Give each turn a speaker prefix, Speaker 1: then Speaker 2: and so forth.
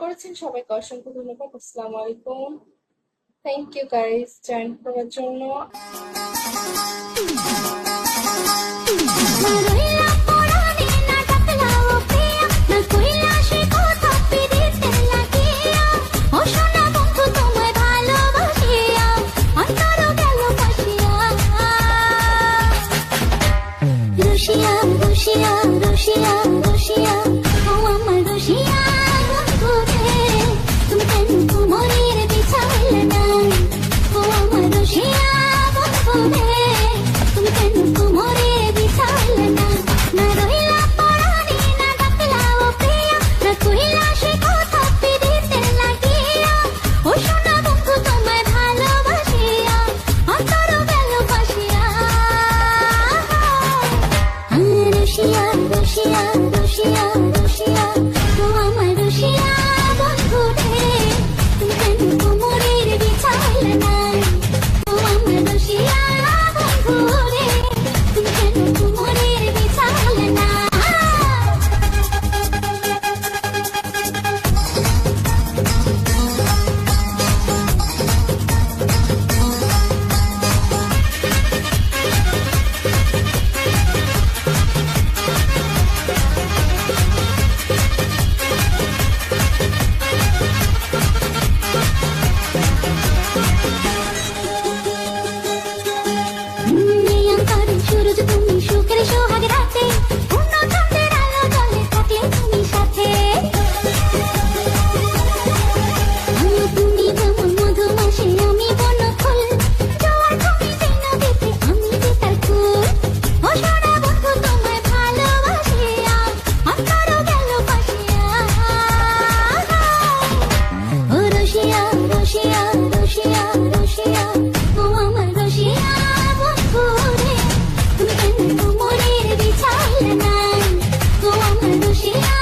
Speaker 1: করেছেন সবাইকে অসংখ্য ধন্যবাদ আসসালামু আলাইকুম। থ্যাংক ইউ গাইস জয়েন করার জন্য।
Speaker 2: ডাকলাও দোষিয়া দোষিয়া দোষিয়া। ও আমার দোষিয়া বন্ধু রে, তুমি কেন কোমরের বিছানায় ও আমার দোষিয়া